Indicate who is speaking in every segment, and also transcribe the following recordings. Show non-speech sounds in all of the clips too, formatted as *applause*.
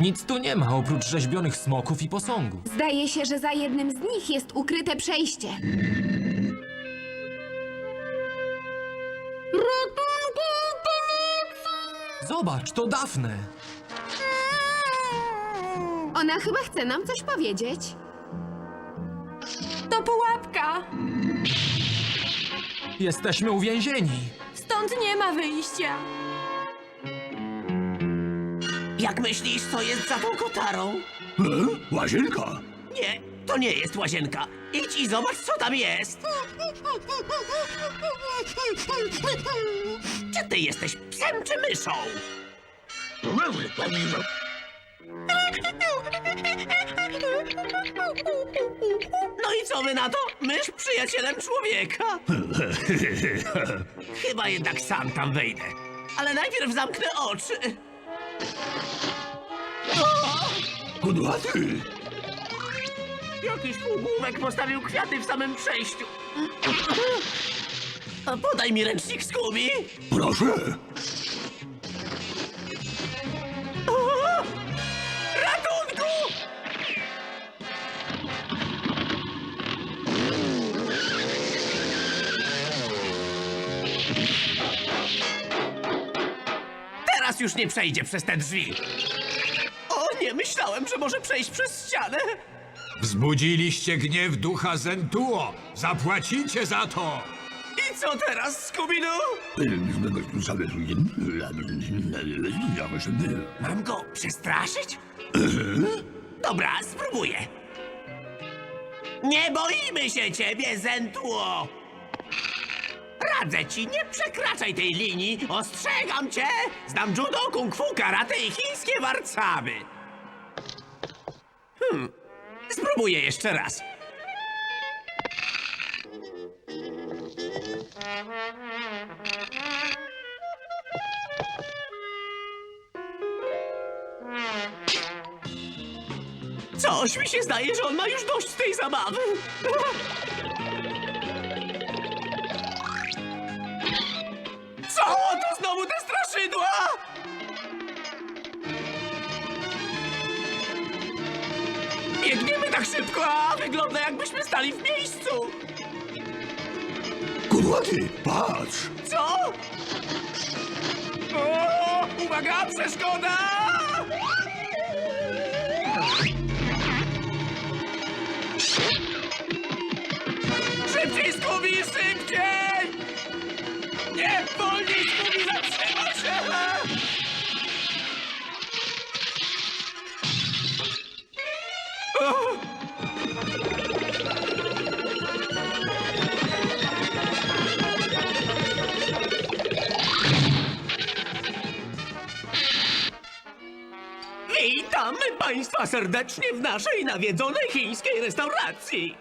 Speaker 1: Nic tu nie ma oprócz rzeźbionych smoków i posągów.
Speaker 2: Zdaje się, że za jednym z nich jest ukryte przejście.
Speaker 1: Zobacz, to Dafne.
Speaker 2: Ona chyba chce nam coś powiedzieć.
Speaker 3: To pułapka!
Speaker 1: Jesteśmy uwięzieni.
Speaker 3: Stąd nie ma wyjścia!
Speaker 4: Jak myślisz, co jest za tą kotarą?
Speaker 5: E? Łazienka?
Speaker 4: Nie, to nie jest łazienka. Idź i zobacz, co tam jest. Czy ty jesteś psem czy myszą? No i co wy na to? Mysz przyjacielem człowieka. *laughs* Chyba jednak sam tam wejdę. Ale najpierw zamknę oczy.
Speaker 5: Kudłaty!
Speaker 4: Jakiś półgłówek postawił kwiaty w samym przejściu. A podaj mi ręcznik Scooby.
Speaker 5: Proszę!
Speaker 4: Ratunku! Teraz już nie przejdzie przez te drzwi. O, nie myślałem, że może przejść przez ścianę.
Speaker 6: Wzbudziliście gniew ducha Zentuo. Zapłacicie za to!
Speaker 4: I co teraz, Scooby-Doo? Mam go przestraszyć? *laughs* Dobra, spróbuję. Nie boimy się ciebie, Zentuo! Radzę ci, nie przekraczaj tej linii! Ostrzegam cię! Znam judo, kung fu, karate i chińskie warcaby! Hmm, spróbuję jeszcze raz. Coś mi się zdaje, że on ma już dość tej zabawy. Biegniemy tak szybko, a wygląda jakbyśmy stali w miejscu.
Speaker 5: Kudłaty, patrz!
Speaker 4: Co? O, uwaga, przeszkoda! Szybciej, Scooby, szybciej! Witamy Państwa serdecznie w naszej nawiedzonej chińskiej restauracji.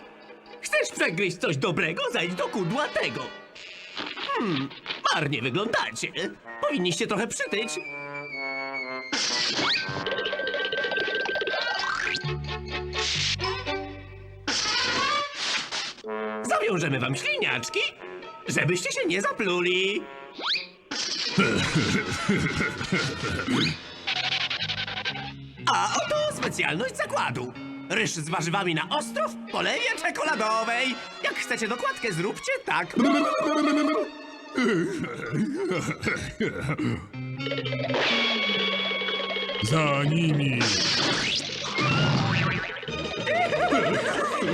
Speaker 4: Chcesz przegryźć coś dobrego? Zajdź do kudłatego. Hmm, marnie wyglądacie. Powinniście trochę przytyć. Zawiążemy wam śliniaczki, żebyście się nie zapluli. A oto specjalność zakładu. Ryż z warzywami na ostro w polewie czekoladowej. Jak chcecie dokładkę, zróbcie tak.
Speaker 6: Za nimi!